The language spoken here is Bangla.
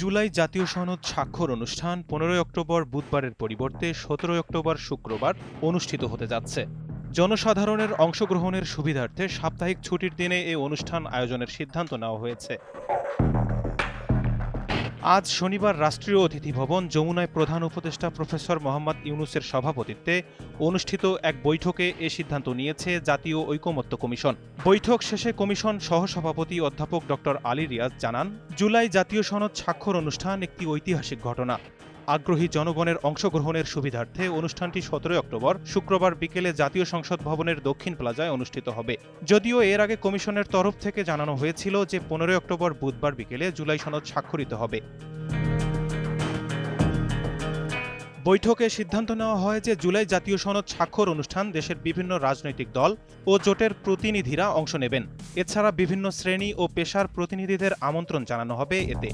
জুলাই জাতীয় সনদ স্বাক্ষর অনুষ্ঠান পনেরোই অক্টোবর বুধবারের পরিবর্তে সতেরোই অক্টোবর শুক্রবার অনুষ্ঠিত হতে যাচ্ছে। জনসাধারণের অংশগ্রহণের সুবিধার্থে সাপ্তাহিক ছুটির দিনে এই অনুষ্ঠান আয়োজনের সিদ্ধান্ত নেওয়া হয়েছে। আজ শনিবার রাষ্ট্রীয় অতিথি ভবন যমুনায় প্রধান উপদেষ্টা প্রফেসর মোহাম্মদ ইউনুসের সভাপতিত্বে অনুষ্ঠিত এক বৈঠকে এ সিদ্ধান্ত নিয়েছে জাতীয় ঐকমত্য কমিশন। বৈঠক শেষে কমিশন সহসভাপতি অধ্যাপক ড আলী রিয়াজ জানান, জুলাই জাতীয় সনদ স্বাক্ষর অনুষ্ঠান একটি ঐতিহাসিক ঘটনা। আগ্রহী জনগণের অংশগ্রহণের সুবিধার্থে অনুষ্ঠানটি সতেরোই অক্টোবর শুক্রবার বিকেলে জাতীয় সংসদ ভবনের দক্ষিণ প্লাজায় অনুষ্ঠিত হবে। যদিও এর আগে কমিশনের তরফ থেকে জানানো হয়েছিল যে পনেরোই অক্টোবর বুধবার বিকেলে জুলাই সনদ স্বাক্ষরিত হবে। বৈঠকে সিদ্ধান্ত নেওয়া হয় যে জুলাই জাতীয় সনদ স্বাক্ষর অনুষ্ঠান দেশের বিভিন্ন রাজনৈতিক দল ও জোটের প্রতিনিধিরা অংশ নেবেন। এছাড়া বিভিন্ন শ্রেণি ও পেশার প্রতিনিধিদের আমন্ত্রণ জানানো হবে এতে।